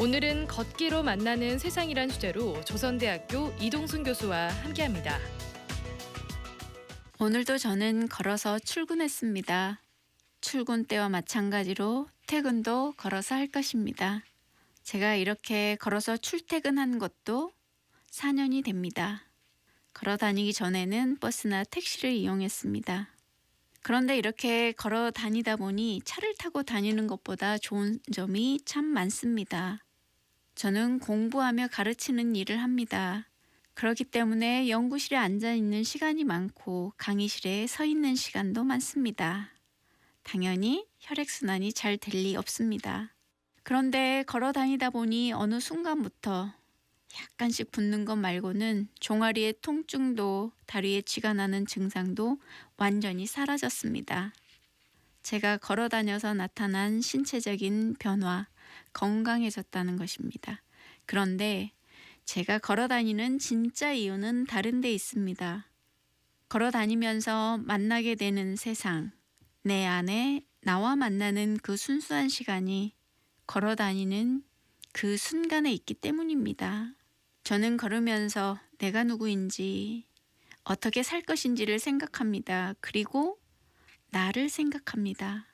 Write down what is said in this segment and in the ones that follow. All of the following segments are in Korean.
오늘은 걷기로 만나는 세상이란 주제로 조선대학교 이동순 교수와 함께합니다. 오늘도 저는 걸어서 출근했습니다. 출근 때와 마찬가지로 퇴근도 걸어서 할 것입니다. 제가 이렇게 걸어서 출퇴근한 것도 4년이 됩니다. 걸어 다니기 전에는 버스나 택시를 이용했습니다. 그런데 이렇게 걸어 다니다 보니 차를 타고 다니는 것보다 좋은 점이 참 많습니다. 저는 공부하며 가르치는 일을 합니다. 그렇기 때문에 연구실에 앉아 있는 시간이 많고 강의실에 서 있는 시간도 많습니다. 당연히 혈액순환이 잘 될 리 없습니다. 그런데 걸어 다니다 보니 어느 순간부터 약간씩 붓는 것 말고는 종아리의 통증도 다리에 쥐가 나는 증상도 완전히 사라졌습니다. 제가 걸어 다녀서 나타난 신체적인 변화, 건강해졌다는 것입니다. 그런데 제가 걸어 다니는 진짜 이유는 다른 데 있습니다. 걸어 다니면서 만나게 되는 세상, 내 안에 나와 만나는 그 순수한 시간이 걸어 다니는 그 순간에 있기 때문입니다. 저는 걸으면서 내가 누구인지, 어떻게 살 것인지를 생각합니다. 그리고 나를 생각합니다.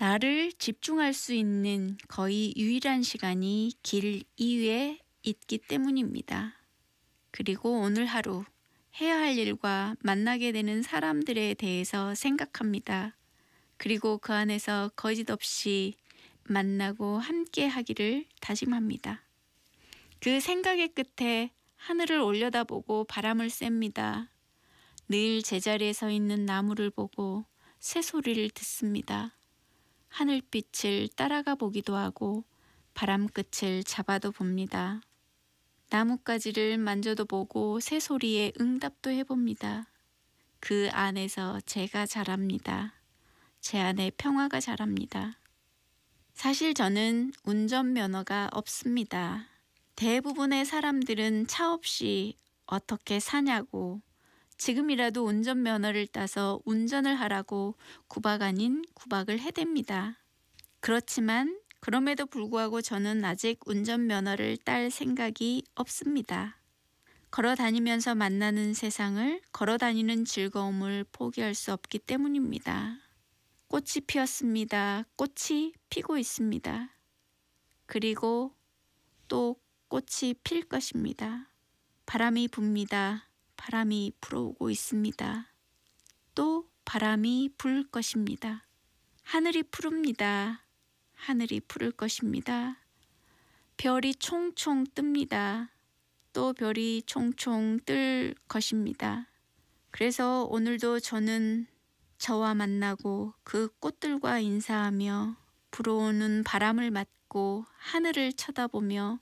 나를 집중할 수 있는 거의 유일한 시간이 길 이외에 있기 때문입니다. 그리고 오늘 하루 해야 할 일과 만나게 되는 사람들에 대해서 생각합니다. 그리고 그 안에서 거짓 없이 만나고 함께 하기를 다짐합니다. 그 생각의 끝에 하늘을 올려다보고 바람을 쐭니다. 늘 제자리에 서 있는 나무를 보고 새소리를 듣습니다. 하늘빛을 따라가 보기도 하고 바람 끝을 잡아도 봅니다. 나뭇가지를 만져도 보고 새소리에 응답도 해봅니다. 그 안에서 제가 자랍니다. 제 안에 평화가 자랍니다. 사실 저는 운전면허가 없습니다. 대부분의 사람들은 차 없이 어떻게 사냐고 지금이라도 운전면허를 따서 운전을 하라고 구박 아닌 구박을 해댑니다. 그렇지만 그럼에도 불구하고 저는 아직 운전면허를 딸 생각이 없습니다. 걸어 다니면서 만나는 세상을 걸어 다니는 즐거움을 포기할 수 없기 때문입니다. 꽃이 피었습니다. 꽃이 피고 있습니다. 그리고 또 꽃이 필 것입니다. 바람이 붑니다. 바람이 불어오고 있습니다. 또 바람이 불 것입니다. 하늘이 푸릅니다. 하늘이 푸를 것입니다. 별이 총총 뜹니다. 또 별이 총총 뜰 것입니다. 그래서 오늘도 저는 저와 만나고 그 꽃들과 인사하며 불어오는 바람을 맞고 하늘을 쳐다보며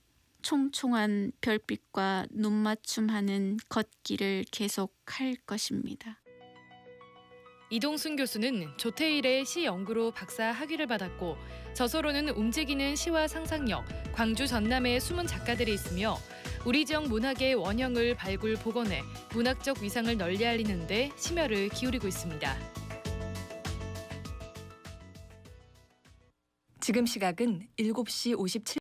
총총한 별빛과 눈맞춤하는 걷기를 계속할 것입니다. 이동순 교수는 조태일의 시 연구로 박사 학위를 받았고 저서로는 움직이는 시와 상상력, 광주 전남의 숨은 작가들이 있으며 우리 지역 문학의 원형을 발굴 복원해 문학적 위상을 널리 알리는 데 심혈을 기울이고 있습니다. 지금 시각은 7시 57분